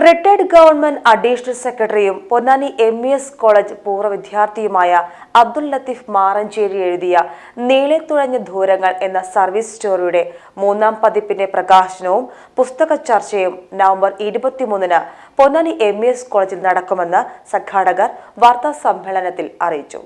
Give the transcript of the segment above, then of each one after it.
Retired government additional സെക്രട്ടറിയും Ponnani M E S college പൂർവ വിദ്യാർത്ഥിയുമായ അബ്ദുൽ ലത്തീഫ് മാറഞ്ചേരി എഴുതിയ നീളെ തുഴഞ്ഞ ദൂരങ്ങൾ എന്ന സർവീസ് സ്റ്റോറിയുടെ മൂന്നാം പതിപ്പിന്റെ പ്രകാശനവും പുസ്തക ചർച്ചയും നവംബർ ഇരുപത്തിമൂന്നിന് പൊന്നാനി എം ഇ എസ് കോളേജിൽ നടക്കുമെന്ന് സംഘാടകർ വാർത്താ സമ്മേളനത്തിൽ അറിയിച്ചു.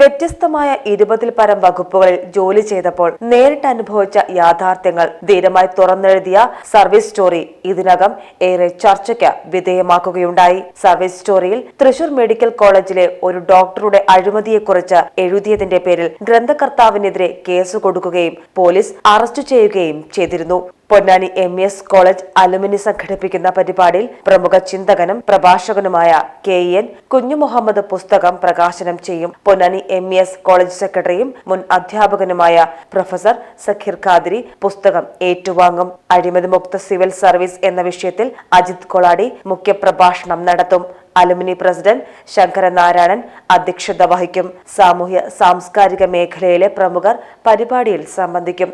വ്യത്യസ്തമായ ഇരുപതിൽ പരം വകുപ്പുകളിൽ ജോലി ചെയ്തപ്പോൾ നേരിട്ട് അനുഭവിച്ച യാഥാർത്ഥ്യങ്ങൾ ധീരമായി തുറന്നെഴുതിയ സർവീസ് സ്റ്റോറി ഇതിനകം ഏറെ ചർച്ചയ്ക്ക് വിധേയമാക്കുകയുണ്ടായി. സർവീസ് സ്റ്റോറിയിൽ തൃശൂർ മെഡിക്കൽ കോളേജിലെ ഒരു ഡോക്ടറുടെ അഴിമതിയെക്കുറിച്ച് എഴുതിയതിന്റെ പേരിൽ ഗ്രന്ഥകർത്താവിനെതിരെ കേസ് കൊടുക്കുകയും പോലീസ് അറസ്റ്റ് ചെയ്യുകയും ചെയ്തിരുന്നു. Ponnani M S college alumni സംഘടിപ്പിക്കുന്ന പരിപാടിയിൽ പ്രമുഖ ചിന്തകനും പ്രഭാഷകനുമായ കെ എൻ കുഞ്ഞുമുഹമ്മദ് പുസ്തകം പ്രകാശനം ചെയ്യും. പൊന്നാനി എം എസ് കോളേജ് സെക്രട്ടറിയും മുൻ അധ്യാപകനുമായ പ്രൊഫസർ സഖീർ ഖാദിരി പുസ്തകം ഏറ്റുവാങ്ങും. അഴിമതി മുക്ത സിവിൽ സർവീസ് എന്ന വിഷയത്തിൽ അജിത് കൊളാടി മുഖ്യപ്രഭാഷണം നടത്തും. അലുമിനി പ്രസിഡന്റ് ശങ്കരനാരായണൻ അധ്യക്ഷത വഹിക്കും. സാമൂഹ്യ സാംസ്കാരിക മേഖലയിലെ പ്രമുഖർ പരിപാടിയിൽ സംബന്ധിക്കും.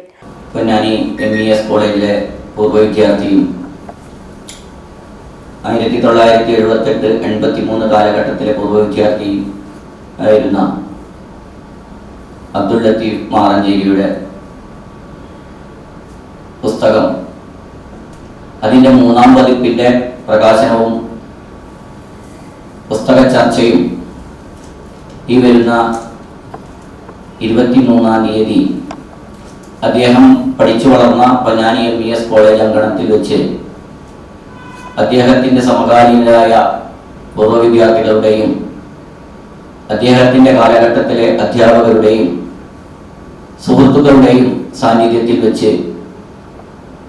പൊന്നാനി എം ഇ എസ് കോളേജിലെ പൂർവ വിദ്യാർത്ഥിയും ആയിരത്തി തൊള്ളായിരത്തി എഴുപത്തെട്ട് എൺപത്തി മൂന്ന് കാലഘട്ടത്തിലെ പൂർവ വിദ്യാർത്ഥി ആയിരുന്ന അബ്ദുൾ ലത്തീഫ് മാറഞ്ചേരിയുടെ പുസ്തകം. അതിന്റെ മൂന്നാം പതിപ്പിന്റെ പ്രകാശനവും പുസ്തക ചർച്ചയും ഈ വരുന്ന ഇരുപത്തിമൂന്നാം തീയതി അദ്ദേഹം പഠിച്ചു വളർന്ന Ponnani M E S college അങ്കണത്തിൽ വെച്ച് അദ്ദേഹത്തിന്റെ സമകാലീനരായ പൂർവ വിദ്യാർത്ഥികളുടെയും അദ്ദേഹത്തിന്റെ കാലഘട്ടത്തിലെ അധ്യാപകരുടെയും സുഹൃത്തുക്കളുടെയും സാന്നിധ്യത്തിൽ വെച്ച്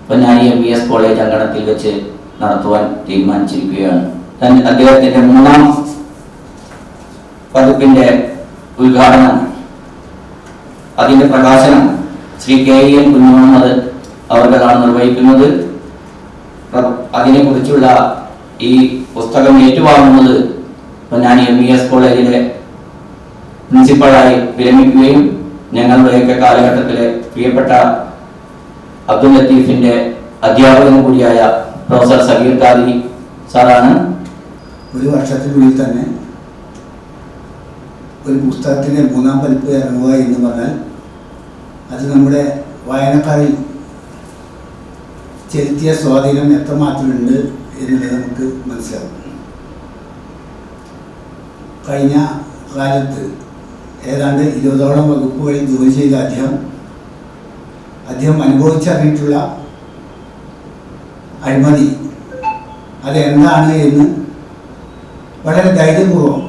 Ponnani M E S college അങ്കണത്തിൽ വെച്ച് നടത്തുവാൻ തീരുമാനിച്ചിരിക്കുകയാണ്. അദ്ദേഹത്തിന്റെ മൂന്നാം പതിപ്പിന്റെ ഉദ്ഘാടനം അതിന്റെ പ്രകാശനം ശ്രീ കെ എൻ കുഞ്ഞുമുഹമ്മദ് അവർക്കതാണ് നിർവഹിക്കുന്നത്. അതിനെ അതിനെക്കുറിച്ചുള്ള ഈ പുസ്തകം ഏറ്റുവാങ്ങുന്നത് പൊന്നാനി എം ഇ എസ് കോളേജിലെ പ്രിൻസിപ്പളായി വിരമിക്കുകയും ഞങ്ങളുടെയൊക്കെ കാലഘട്ടത്തിലെ പ്രിയപ്പെട്ട അബ്ദുൽ ലത്തീഫിന്റെ അധ്യാപകൻ കൂടിയായ പ്രൊഫസർ സബീർ ഖാദി സാറാണ്. ഒരു വർഷത്തിനുള്ളിൽ തന്നെ ഒരു പുസ്തകത്തിന്റെ മൂന്നാം പതിപ്പ് ഇറങ്ങുക എന്ന് പറഞ്ഞാൽ അത് നമ്മുടെ വായനക്കാരിൽ ചെലുത്തിയ സ്വാധീനം എത്രമാത്രമുണ്ട് എന്നുള്ളത് നമുക്ക് മനസ്സിലാവും കഴിഞ്ഞ കാലത്ത് ഏതാണ്ട് ഇരുപതോളം വകുപ്പുകളിൽ ജോലി ചെയ്ത അദ്ദേഹം അദ്ദേഹം അനുഭവിച്ചറിഞ്ഞിട്ടുള്ള അഴിമതി അതെന്താണ് എന്ന് വളരെ ധൈര്യപൂർവം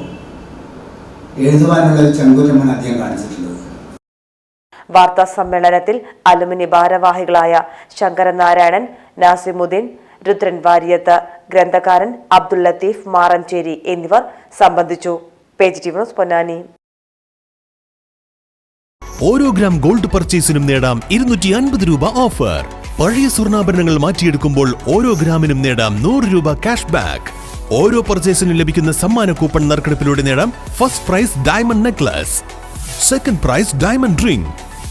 എഴുതുവാനുള്ള ഒരു ചങ്കുറ്റമാണ് അദ്ദേഹം കാണിച്ചിട്ടുള്ളത്. വാർത്താ സമ്മേളനത്തിൽ അലുമിനി ഭാരവാഹികളായ ശങ്കരനാരായണൻ നാസിമുദ്ദീൻ രുദ്രൻ വാര്യത്ത് ഗ്രന്ഥകാരൻ അബ്ദുൽ ലത്തീഫ് മാറഞ്ചേരി എന്നിവർ സംബന്ധിച്ചു. പേജ് പൊന്നാനി. ഓരോ ഗ്രാം ഗോൾഡ് പർച്ചേസിനും നേടാം ഇരുന്നൂറ്റി അൻപത് രൂപ ഓഫർ. പഴയ സ്വർണാഭരണങ്ങൾ മാറ്റിയെടുക്കുമ്പോൾ ഓരോ ഗ്രാമിനും നേടാം നൂറ് രൂപ ക്യാഷ് ബാക്ക്. ഓരോ പർച്ചേസിനും ലഭിക്കുന്ന സമ്മാന കൂപ്പൺ നറുക്കെടുപ്പിലൂടെ നേടാം first prize diamond necklace. Second prize diamond ring.